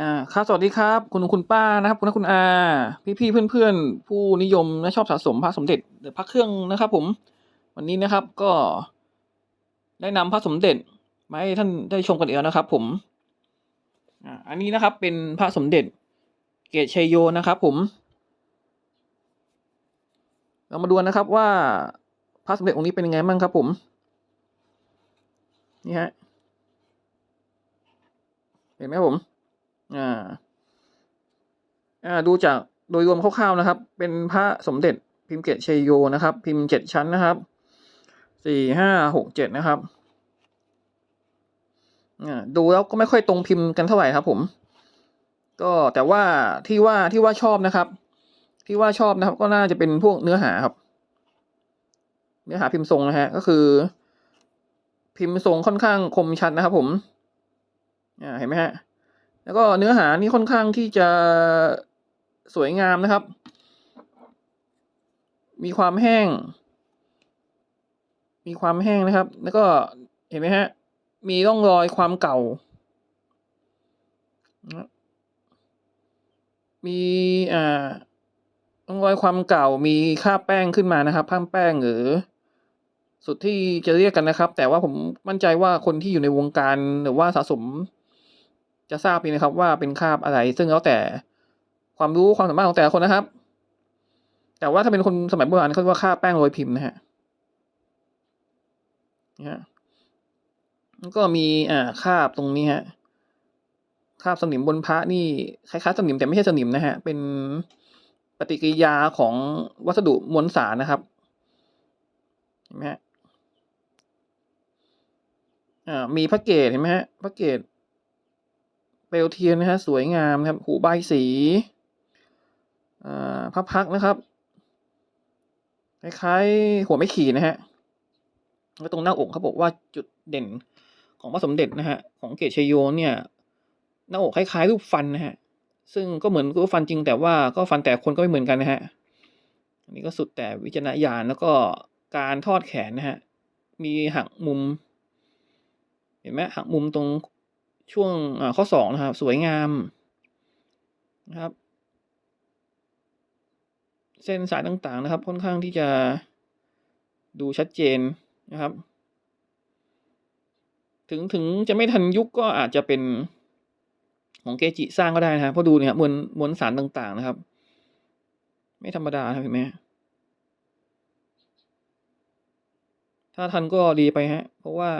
อ่าครับสวัสดีครับ คุณลุงคุณป้านะครับ คุณน้าคุณอา พี่ๆเพื่อนๆ ผู้นิยมและชอบสะสมพระสมเด็จหรือพระเครื่องนะครับผมวันนี้นะครับก็ได้นำพระสมเด็จมาให้ท่านได้ชมกันอีกแล้วนะครับ ผมอ่าอันนี้นะครับเป็นพระสมเด็จเกตชัยโยนะครับผม เรามาดูนะครับว่าพระสมเด็จองค์นี้เป็นยังไงบ้างครับ ผมนี่ฮะเห็นไหมผม อ่าอ่าดูจากโดยรวมคร่าวๆนะครับ เป็นพระสมเด็จพิมพ์เกตเชยโยนะครับ พิมพ์เจ็ดชั้นนะครับสี่ห้าหกเจ็ดนะครับดูแล้วก็ไม่ค่อยตรงพิมพ์กันเท่าไหร่ครับ ผม ก็แต่ว่าที่ว่าที่ว่าชอบนะครับ ที่ว่าชอบนะครับ ก็น่าจะเป็นพวกเนื้อหาครับ เนื้อหาพิมพ์ทรงนะฮะ ก็คือ พิมพ์ทรงค่อนข้างคมชัดนะครับ ผมอ่าเห็นไหมฮะ แล้วก็เนื้อหานี่ค่อนข้างที่จะสวยงามนะครับ มีความแห้ง มีความแห้งนะครับ แล้วก็เห็นไหมฮะ มีร่องรอยความเก่า มีอ่าร่องรอยความเก่า มีคราบแป้งขึ้นมานะครับผ้าแป้งหรือ สุดที่จะเรียกกันนะครับ แต่ว่าผมมั่นใจว่าคนที่อยู่ในวงการหรือว่าสะสม จะทราบเองนะครับว่าเป็นคาบอะไร ซึ่งแล้วแต่ความรู้ความสามารถของแต่ละคนนะครับ แต่ว่าถ้าเป็นคนสมัยโบราณเขาเรียกว่าคาบแป้งโรยพิมพ์นะฮะนี่ฮะแล้วก็มีอ่าคาบตรงนี้ฮะคาบสนิมบนพระนี่คล้ายๆสนิมแต่ไม่ใช่สนิมนะฮะ เป็นปฏิกิริยาของวัสดุมวลสารนะครับเห็นไหมฮะอ่ามีพระเกศเห็นไหมฮะพระเกศ เปลวเทียนนะฮะสวยงามครับ หูใบสีพระพักนะครับคล้ายๆหัวไม่ขีดนะฮะแล้วตรงหน้าอกเขาบอกว่าจุดเด่นของพระสมเด็จนะฮะของเกตชยโยเนี่ย หน้าอกคล้ายๆรูปฟันนะฮะซึ่งก็เหมือนรูปฟันจริงแต่ว่าก็ฟันแต่คนก็ไม่เหมือนกันนะฮะอันนี้ก็สุดแต่วิจารณญาณแล้วก็การทอดแขนนะฮะมีหักมุม เห็นไหมหักมุมตรง ช่วงข้อศอกนะครับ สวยงามนะครับ เส้นสายต่างๆนะครับ ค่อนข้างที่จะดูชัดเจนนะครับ ถึงถึงจะไม่ทันยุคก็อาจจะเป็นของเกจิสร้างก็ได้นะครับเพราะดูเนี่ยมวลมวลสารต่างๆนะครับ ไม่ธรรมดาครับเห็นไหมถ้าทันก็ดีไปฮะ เพราะว่า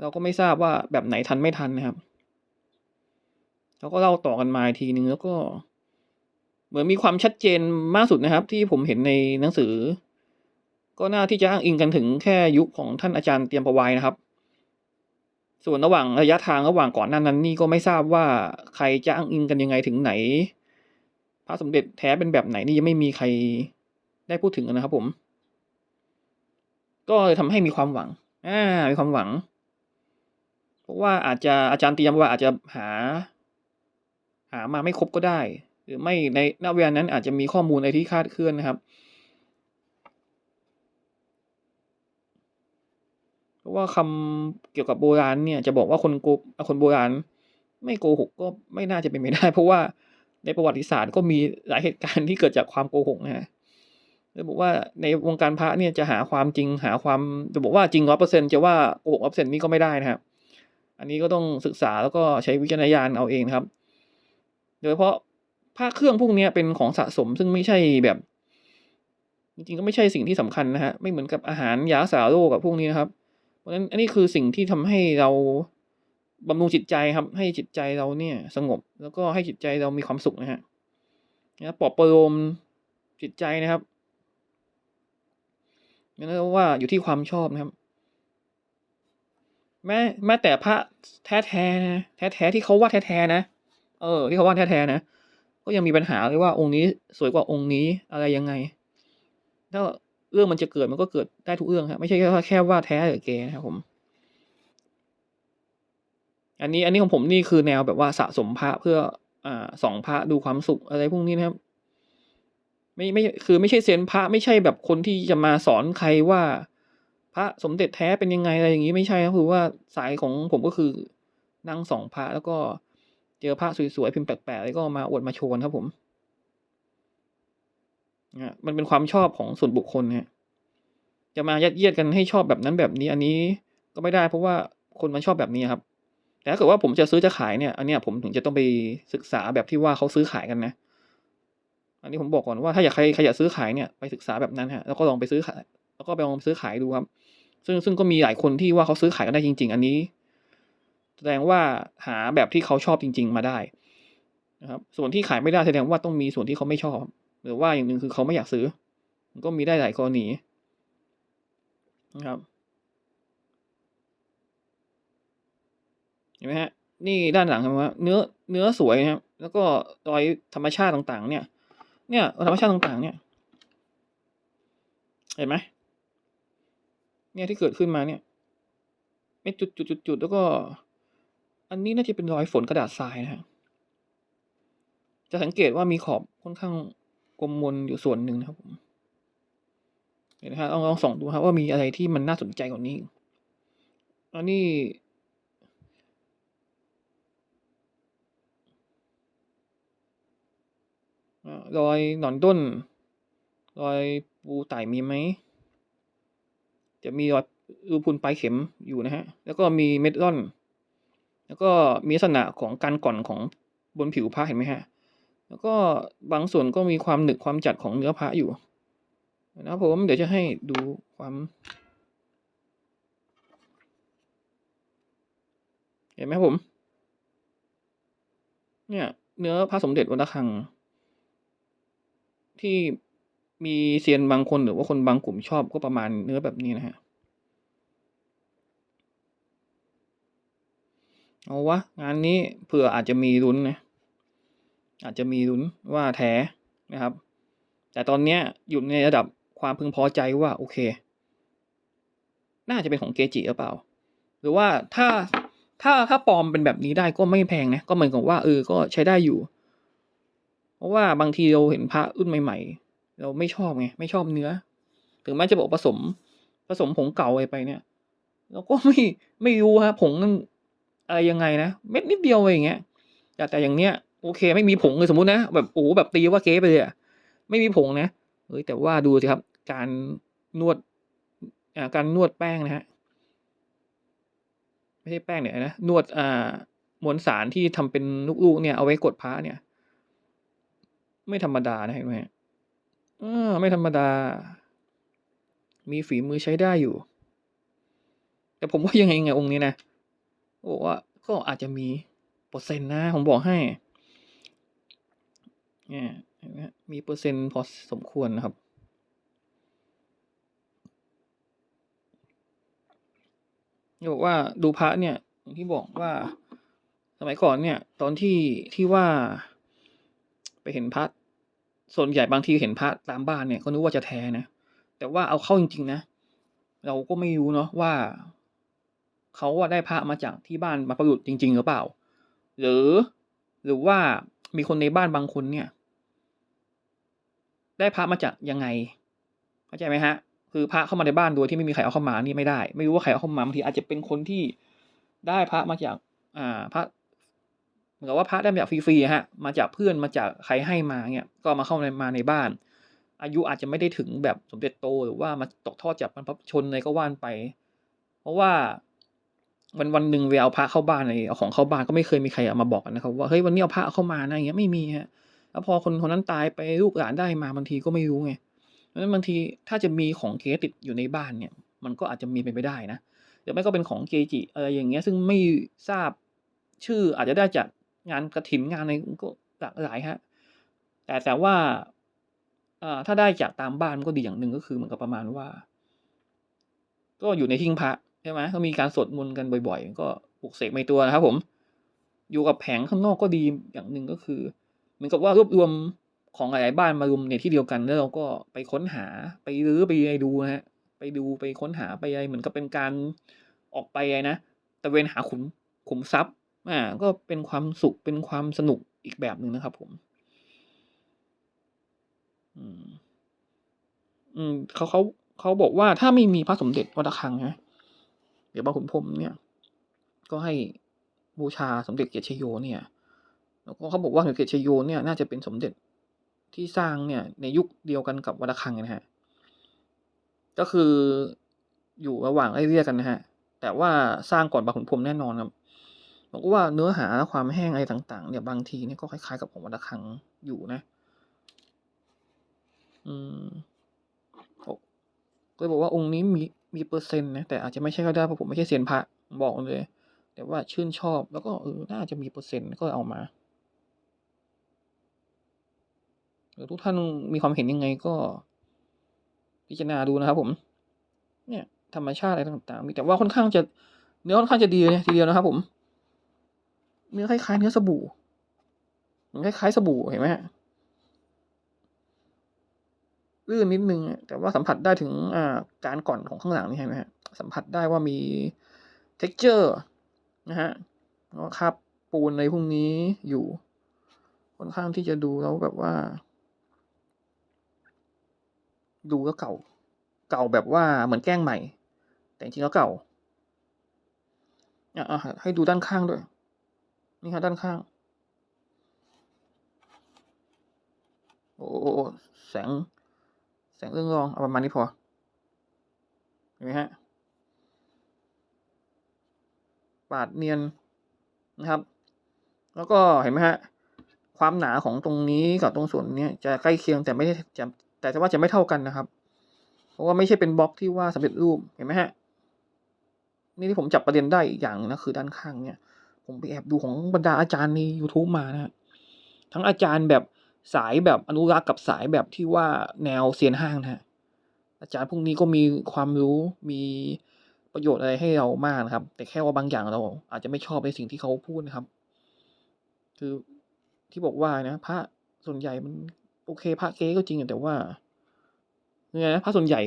เราก็ไม่ทราบว่าแบบไหนทันไม่ทันนะครับเราก็เล่าต่อกันมาทีนึงแล้วก็ เหมือนมีความชัดเจนมากสุดนะครับ ที่ผมเห็นในหนังสือ ก็น่าที่จะอ้างอิงกันถึงแค่ยุคของท่านอาจารย์เตรียมประวัยนะครับ ส่วนระหว่างระยะทางระหว่างก่อนหน้านั้น นี่ก็ไม่ทราบว่าใครจะอ้างอิงกันยังไงถึงไหน พระสมเด็จแท้เป็นแบบไหนนี่ยังไม่มีใครได้พูดถึงนะครับ ผม ก็เลยทำให้มีความหวัง อ่า มีความหวัง เพราะว่าอาจจะอาจารย์เตรียมว่าอาจจะหา หามาไม่ครบก็ได้ หรือไม่ในณเวลานั้นอาจจะมีข้อมูลอะไรที่คาดเคลื่อนนะครับ เพราะว่าคำเกี่ยวกับโบราณเนี่ยจะบอกว่าคนโกคนโบราณ ไม่โกหกก็ไม่น่าจะเป็นไปได้ เพราะว่าในประวัติศาสตร์ก็มีหลายเหตุการณ์ที่เกิดจากความโกหกนะฮะเลยบอกว่าในวงการพระเนี่ยจะหาความจริงหาความจะบอกว่าจริงร้อเปอร์เซ็นจะว่าโกหกร้อเปอร์เซ็นนี่ก็ไม่ได้นะครับ อันนี้ก็ต้องศึกษาแล้วก็ใช้วิจารณญาณเอาเองครับ โดยเฉพาะพระเครื่องพวกนี้เป็นของสะสมซึ่งไม่ใช่แบบ จริงๆก็ไม่ใช่สิ่งที่สำคัญนะฮะไม่เหมือนกับอาหารยาสาโรคกับพวกนี้นะครับ เพราะฉะนั้นอันนี้คือสิ่งที่ทำให้เราบำรุงจิตใจครับ ให้จิตใจเราเนี่ยสงบ แล้วก็ให้จิตใจเรามีความสุขนะฮะนะปลอบประโลมจิตใจนะครับนั่นก็ว่าอยู่ที่ความชอบนะครับ แม้แม้แต่พระแท้แท้นะแท้แท้ที่เขาว่าแท้แท้นะ เออ ที่เขาว่าแท้แท้นะก็ยังมีปัญหาเลยว่าองค์นี้สวยกว่าองค์นี้อะไรยังไงถ้าเรื่องมันจะเกิดมันก็เกิดได้ทุกเรื่องครับไม่ใช่แค่แค่ว่าแท้หรือเกนะครับผม อันนี้อันนี้ของผมนี่คือแนวแบบว่าสะสมพระเพื่ออ่าสองพระดูความสุขอะไรพวกนี้นะครับ ไม่ไม่คือไม่ใช่เซนพระไม่ใช่แบบคนที่จะมาสอนใครว่า พระสมเด็จแท้เป็นยังไงอะไรอย่างนี้ไม่ใช่ก็คือว่าสายของผมก็คือนั่งสองพระแล้วก็เจอพระสวยๆพิมพ์แปลกๆอะไรก็มาอวดมาโชว์กันครับผมนะฮะมันเป็นความชอบของส่วนบุคคลนะฮะจะมายัดเยียดกันให้ชอบแบบนั้นแบบนี้ อันนี้ก็ไม่ได้ เพราะว่าคนมันชอบแบบนี้ครับ แต่ถ้าเกิดว่าผมจะซื้อจะขายเนี่ย อันเนี้ยผมถึงจะต้องไปศึกษาแบบที่ว่าเขาซื้อขายกันนะ อันนี้ผมบอกก่อนว่าถ้าอยากใครใครอยากซื้อขายเนี่ยไปศึกษาแบบนั้นฮะแล้วก็ลองไปซื้อขายแล้วก็ไปลองซื้อขายดูครับ ซึ่งซึ่งก็มีหลายคนที่ว่าเขาซื้อขายกันได้จริง ๆ อันนี้ แสดงว่าหาแบบที่เขาชอบจริง ๆ มาได้นะครับ ส่วนที่ขายไม่ได้แสดงว่าต้องมีส่วนที่เขาไม่ชอบ หรือว่าอย่างหนึ่งคือเขาไม่อยากซื้อ มันก็มีได้หลายกรณีนะครับเห็นไหมฮะนี่ด้านหลังครับว่าเนื้อเนื้อสวยนะครับแล้วก็รอยธรรมชาติต่างๆ เนี่ย เนี่ยธรรมชาติต่างๆ เนี่ย เห็นไหม เนี่ยที่เกิดขึ้นมาเนี่ยเป็นจุดจุดจุดจุดแล้วก็ อันนี้น่าจะเป็นรอยฝนกระดาษทรายนะฮะจะสังเกตว่ามีขอบค่อนข้างกลมมนอยู่ส่วนหนึ่งนะครับผมเห็นไหมฮะลองลองส่องดูครับว่ามีอะไรที่มันน่าสนใจกว่านี้อันนี้รอยหนอนด้น รอยปูไต่มีไหม จะมีรอยรูพุนปลายเข็มอยู่นะฮะ แล้วก็มีเม็ดร่อน แล้วก็มีลักษณะของการก่อนของบนผิวพระเห็นไหมฮะ แล้วก็บางส่วนก็มีความหนึบความจัดของเนื้อพระอยู่นะครับผม เดี๋ยวจะให้ดูความเห็นไหมผม เนี่ย เนื้อพระสมเด็จวัดระฆัง ที่ มีเซียนบางคนหรือว่าคนบางกลุ่มชอบก็ประมาณเนื้อแบบนี้นะฮะ เอาวะ งานนี้เผื่ออาจจะมีลุ้นนะ อาจจะมีลุ้นว่าแท้นะครับ แต่ตอนเนี้ยอยู่ในระดับความพึงพอใจว่าโอเค น่าจะเป็นของเกจิหรือเปล่า หรือว่าถ้าถ้าถ้าปลอมเป็นแบบนี้ได้ก็ไม่แพงนะ ก็เหมือนกับว่าเออก็ใช้ได้อยู่ เพราะว่าบางทีเราเห็นพระรุ่นใหม่ ๆ เราไม่ชอบไงไม่ชอบเนื้อ ถึงแม้จะบอกผสม ผสมผงเก่าอะไรไปเนี่ยเราก็ไม่ไม่รู้ฮะผงมันอะไรยังไงนะเม็ดนิดเดียวอะไรอย่างเงี้ยแต่แต่อย่างเนี้ยโอเค ไม่มีผงเลยสมมตินะแบบโอ้แบบตีว่าเก๊ไปเลยอะไม่มีผงนะเฮ้ยแต่ว่าดูสิครับ การนวดอ่าการนวดแป้งนะฮะไม่ใช่แป้งเนี่ยนะนวดอ่ามวลสารที่ทำเป็นลูกๆเนี่ยเอาไว้กดพระเนี่ย ไม่ธรรมดานะเห็นไหมเอไม่ธรรมดา มีฝีมือใช้ได้อยู่ แต่ผมว่ายังไงไงองค์นี้นะบอกว่าก็อาจจะมีเปอร์เซ็นต์นะ ผมบอกให้เนี่ยมีเปอร์เซ็นต์พอสมควรนะครับ บอกว่าดูพระเนี่ยที่บอกว่า สมัยก่อนเนี่ย ตอนที่ที่ว่าไปเห็นพระ ส่วนใหญ่บางทีเห็นพระตามบ้านเนี่ยก็นึกว่าจะแท้นะ แต่ว่าเอาเข้าจริง ๆ นะ เราก็ไม่รู้เนาะว่า เขาว่าได้พระมาจากที่บ้านบรรพบุรุษจริง ๆ หรือเปล่า หรือหรือว่ามีคนในบ้านบางคนเนี่ย ได้พระมาจากยังไงเข้าใจไหมฮะ คือพระเข้ามาในบ้านโดยที่ไม่มีใครเอาเข้ามานี่ไม่ได้ ไม่รู้ว่าใครเอาเข้ามาบางทีอาจจะเป็นคนที่ได้พระมาจาก อ่า พระ เหมือนกับว่าพระได้มาจากฟรีๆฮะมาจากเพื่อนมาจากใครให้มาเนี่ยก็มาเข้ามาในบ้าน อายุอาจจะไม่ได้ถึงแบบสมเด็จโตหรือว่ามาตกทอดจากบรรพชนอะไรก็ว่านไป เพราะว่าวันวันหนึ่งเวลาเอาพระเข้าบ้านอะไรเอาของเข้าบ้านก็ไม่เคยมีใครเอามาบอกนะครับว่าเฮ้ยวันนี้เอาพระเข้ามานะอย่างเงี้ยไม่มีฮะแล้วพอคนคนนั้นตายไปลูกหลานได้มาบางทีก็ไม่รู้ไงเพราะฉะนั้นบางทีถ้าจะมีของเคสติดอยู่ในบ้านเนี่ย มันก็อาจจะมีเป็นไปได้นะหรือไม่ก็เป็นของเกจิอะไรอย่างเงี้ยซึ่งไม่ทราบชื่ออาจจะได้จาก งานกระถินงานอะไรก็หลากหลายฮะ แต่แต่ว่าถ้าได้จากตามบ้านมันก็ดีอย่างหนึ่งก็คือเหมือนกับประมาณว่า ก็อยู่ในทิ้งพระใช่ไหมก็มีการสวดมนต์กันบ่อยๆ ก็ปลุกเสกในตัวนะครับผม อยู่กับแผงข้างนอกก็ดีอย่างหนึ่งก็คือ เหมือนกับว่ารวบรวมของหลายๆบ้านมารวมในที่เดียวกันแล้วเราก็ไปค้นหาไปรื้อไปดูนะฮะไปดูไปค้นหาไปอะไรเหมือนกับเป็นการออกไปอะไรนะตะเวนหาขุมขุมทรัพย์ อ่าก็เป็นความสุขเป็นความสนุกอีกแบบหนึ่งนะครับผมอืมอืมเขาเขาเขาบอกว่าถ้าไม่มีพระสมเด็จวัดระฆังนะเดี๋ยวบางขุนพรมเนี่ย ก็ให้บูชาสมเด็จเกียรติชโยเนี่ย แล้วก็เขาบอกว่าสมเด็จเกตชโยเนี่ยน่าจะเป็นสมเด็จที่สร้างเนี่ย ในยุคเดียวกันกับวัดระฆังนะฮะ ก็คืออยู่ระหว่างไล่เรียกกันนะฮะ แต่ว่าสร้างก่อนบางขุนพรมแน่นอนครับ บอกว่าเนื้อหาความแห้งอะไรต่าง ๆ เนี่ยบางทีเนี่ยก็คล้ายๆกับของวัดระฆังอยู่นะ อืมก็เลยบอกว่าองค์นี้มีมีเปอร์เซ็นต์นะแต่อาจจะไม่ใช่ก็ได้เพราะผมไม่ใช่เซียนพระบอกเลย แต่ว่าชื่นชอบแล้วก็เออน่าจะมีเปอร์เซ็นต์ก็เอามาหรือทุกท่านมีความเห็นยังไงก็ พิจารณาดูนะครับผม เนี่ย ธรรมชาติอะไรต่างๆ มีแต่ว่าค่อนข้างจะเนื้อค่อนข้างจะดีเลยทีเดียวนะครับผม เนื้อคล้ายๆเนื้อสบู่มันคล้ายๆสบู่เห็นไหมฮะลื่นนิดนึงแต่ว่าสัมผัสได้ถึงอ่าการก่อนของข้างหลังนี่เห็นไหมฮะสัมผัสได้ว่ามี texture นะฮะแล้วคราบปูนในพวกนี้อยู่ค่อนข้างที่จะดูแล้วแบบว่า ดูแล้วเก่า เก่าแบบว่าเหมือนแกล้งใหม่ แต่จริงแล้วเก่าอะให้ดูด้านข้างด้วย นี่ครับด้านข้าง โอ้แสง แสงเรื่องรองเอาประมาณนี้พอ เห็นไหมฮะ ปาดเนียนนะครับ แล้วก็เห็นไหมฮะ ความหนาของตรงนี้กับตรงส่วนนี้จะใกล้เคียงแต่ไม่ได้จะแต่ว่าจะไม่เท่ากันนะครับ เพราะว่าไม่ใช่เป็นบล็อกที่ว่าสำเร็จรูป เห็นไหมฮะ นี่ที่ผมจับประเด็นได้อีกอย่างนะคือด้านข้างเนี่ย ผมไปแอบดูของบรรดาอาจารย์ใน YouTube มานะทั้งอาจารย์แบบสายแบบอนุรักษ์กับสายแบบที่ว่าแนวเซียนห้างนะฮะอาจารย์พวกนี้ก็มีความรู้มีประโยชน์อะไรให้เรามากนะครับ แต่แค่ว่าบางอย่างเรา อาจจะไม่ชอบในสิ่งที่เขาพูดนะครับ คือที่บอกว่านะ พระส่วนใหญ่มันโอเค พระเก๊ก็จริงแต่ว่าไงนะพระส่วนใหญ่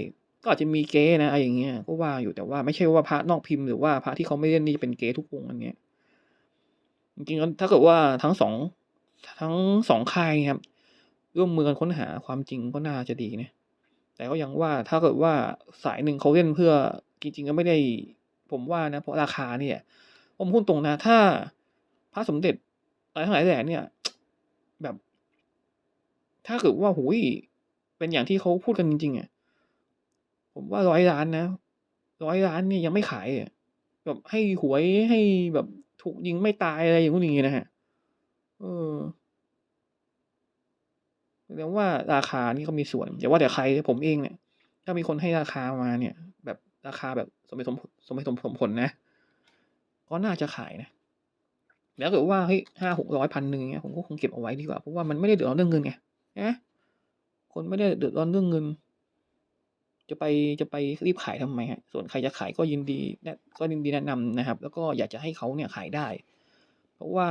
ก็อาจจะมีเก๊นะอะไรอย่างเงี้ยก็ว่าอยู่แต่ว่าไม่ใช่ว่าพระนอกพิมพ์หรือว่าพระที่เขาไม่เล่นนี่จะเป็นเก๊ทุกองอันเนี้ย จริงๆถ้าเกิดว่าทั้งสองทั้งสองค่ายครับ ร่วมมือกันค้นหาความจริงก็น่าจะดีนะแต่ก็ยังว่าถ้าเกิดว่าสายหนึ่งเขาเล่นเพื่อจริงๆก็ไม่ได้ผมว่านะ เพราะราคาเนี่ยผมพูดตรงนะ ถ้าพระสมเด็จอะไรทั้งหลายแหล่เนี่ย แบบ ถ้าเกิดว่าหุยเป็นอย่างที่เขาพูดกันจริงๆอะผมว่าร้อยล้านนะร้อยล้านเนี่ยยังไม่ขายแบบให้หวยให้แบบ ถูกยิงไม่ตายอะไรอย่างนี้นะฮะเออแสดงว่าราคานี่ก็มีส่วนอย่าว่าแต่ใครผมเองเนี่ย ถ้ามีคนให้ราคามาเนี่ย แบบราคาแบบสมเหตุสมผลสมเหตุสมผลนะ ก็น่าจะขายนะ แล้วเกิดว่าเฮ้ยห้าหกร้อยพันหนึ่งเนี่ยผมก็คงเก็บเอาไว้ดีกว่า เพราะว่ามันไม่ได้เดือดร้อนเรื่องเงินไงนะคนไม่ได้เดือดร้อนเรื่องเงิน จะไปจะไปรีบขายทำไมฮะ ส่วนใครจะขายก็ยินดีนะก็ยินดีแนะนำนะครับ แล้วก็อยากจะให้เขาเนี่ยขายได้ เพราะว่า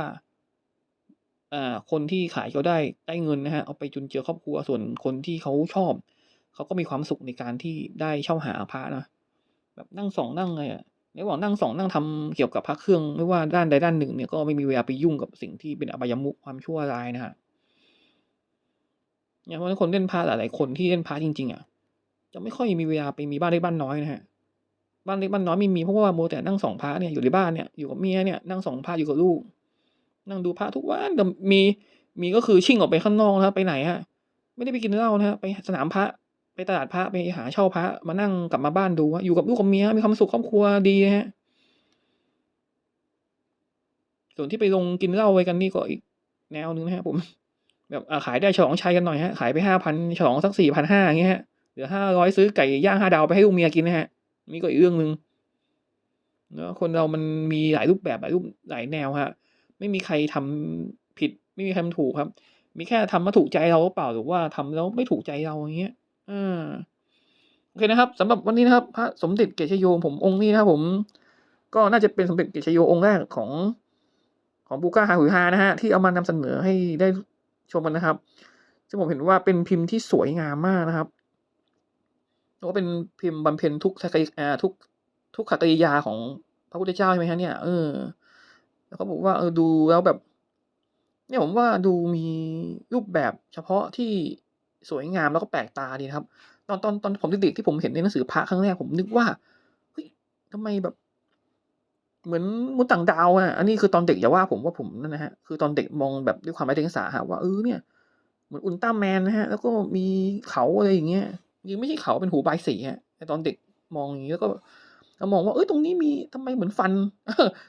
อ่าคนที่ขายเขาได้ได้เงินนะฮะเอาไปจุนเจือครอบครัวส่วนคนที่เขาชอบเขาก็มีความสุขในการที่ได้เช่าหาพระนะแบบนั่งสองนั่งไงอะในระหว่างนั่งสองนั่งทำเกี่ยวกับพระเครื่องไม่ว่าด้านใดด้านหนึ่งเนี่ยก็ไม่มีเวลาไปยุ่งกับสิ่งที่เป็นอบายมุขความชั่วร้ายนะฮะอย่างเพราะคนเล่นพระหลายๆคนที่เล่นพระจริง ๆอะ จะไม่ค่อยมีเวลาไปมีบ้านเล็กบ้านน้อยนะฮะบ้านเล็กบ้านน้อยไม่มีเพราะว่าโมแต่นั่งสองพระเนี่ยอยู่ในบ้านเนี่ยอยู่กับเมียเนี่ยนั่งสองพระอยู่กับลูก นั่งดูพระทุกวันแต่มีมีก็คือชิ่งออกไปข้างนอกนะไปไหนฮะไม่ได้ไปกินเหล้านะฮะไปสนามพระไปตลาดพระไปหาเช่าพระมานั่งกลับมาบ้านดูอยู่กับลูกกับเมียมีความสุขครอบครัวดีฮะส่วนที่ไปลงกินเหล้าไว้กันนี่ก็อีกแนวนึงนะฮะผมแบบขายได้ฉลองชัยกันหน่อยฮะขายไปห้าพันฉลองสักสี่พันห้าอย่างเงี้ย เหลือห้าร้อยซื้อไก่ย่างห้าดาวไปให้ลูกเมียกินนะฮะนี่ก็อีกเรื่องหนึ่งเนาะคนเรามันมีหลายรูปแบบหลายรูปหลายแนวฮะ ไม่มีใครทำผิด ไม่มีใครทำถูกครับ มีแค่ทำมาถูกใจเราหรือเปล่าหรือว่าทำแล้วไม่ถูกใจเราอย่างเงี้ยอ่าโอเคนะครับสำหรับวันนี้นะครับ พระสมเด็จเกศชโยผมองค์นี้นะครับผม ก็น่าจะเป็นสมเด็จเกศชโยองค์แรกของของบูก้าฮาหุยฮานะฮะที่เอามานำเสนอให้ได้ชมกันนะครับซึ่งผมเห็นว่าเป็นพิมพ์ที่สวยงามมากนะครับ แล้วก็เป็นพิมพ์บำเพ็ญทุกขกิอ่าทุกทุกขกิริยาของพระพุทธเจ้าใช่ไหมฮะเนี่ยเออ แล้วก็บอกว่าเออดูแล้วแบบ เนี่ยผมว่าดูมีรูปแบบเฉพาะที่สวยงามแล้วก็แปลกตาดีครับ ตอนตอนตอนผมเด็กๆที่ผมเห็นในหนังสือพระครั้งแรกผมนึกว่าเฮ้ยทำไมแบบ เหมือนมนุษย์ต่างดาวอะอันนี้คือตอนเด็กอย่าว่าผมว่าผมนั่นนะฮะคือตอนเด็กมองแบบด้วยความไร้เดียงสาฮะว่าเออเนี่ยเหมือนอุลตร้าแมนนะฮะ แล้วก็มีเขาอะไรอย่างเงี้ย จริงไม่ใช่เขาเป็นหูบายสีฮะแต่ตอนเด็กมองอย่างนี้แล้วก็มองว่าเอ้ยตรงนี้มีทำไมเหมือนฟัน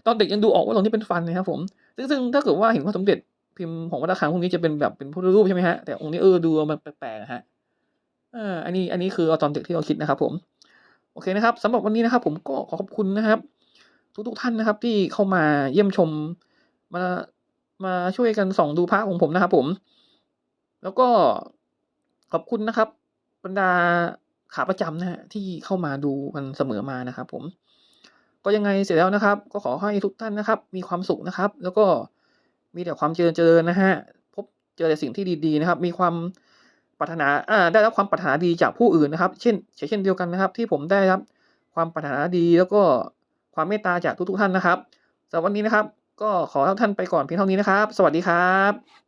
ตอนเด็กยังดูออกว่าตรงนี้เป็นฟันนะครับผมซึ่งซึ่งถ้าเกิดว่าเห็นพระสมเด็จพิมพ์ของวัดระฆังพวกนี้จะเป็นแบบเป็นพุทธรูปใช่ไหมฮะแต่องค์นี้เออดูมันแปลกๆอะฮะอออันนี้อันนี้คือเอาตอนเด็กที่เราคิดนะครับ ผมโอเคนะครับสำหรับวันนี้นะครับ ผมก็ขอขอบคุณนะครับ ทุกทุกๆท่านนะครับ ที่เข้ามาเยี่ยมชมมามาช่วยกันส่องดูพระของผมนะครับ ผม แล้วก็ขอบคุณนะครับ รรดาขาประจำนะฮะที่เข้ามาดูกันเสมอมานะครับ ผม ก็ยังไงเสร็จแล้วนะครับ ก็ขอให้ทุกท่านนะครับ มีความสุขนะครับ แล้วก็มีแต่ความเจริญเจริญนะฮะพบเจอแต่สิ่งที่ดีๆนะครับ มีความปรารถนาอ่าได้รับความปรารถนาดีจากผู้อื่นนะครับ เช่นเช่นเดียวกันนะครับ ที่ผมได้รับความปรารถนาดี แล้วก็ความเมตตาจากทุกๆท่านนะครับสำหรับวันนี้นะครับ ก็ขอทุกท่านไปก่อนเพียงเท่านี้นะครับ สวัสดีครับ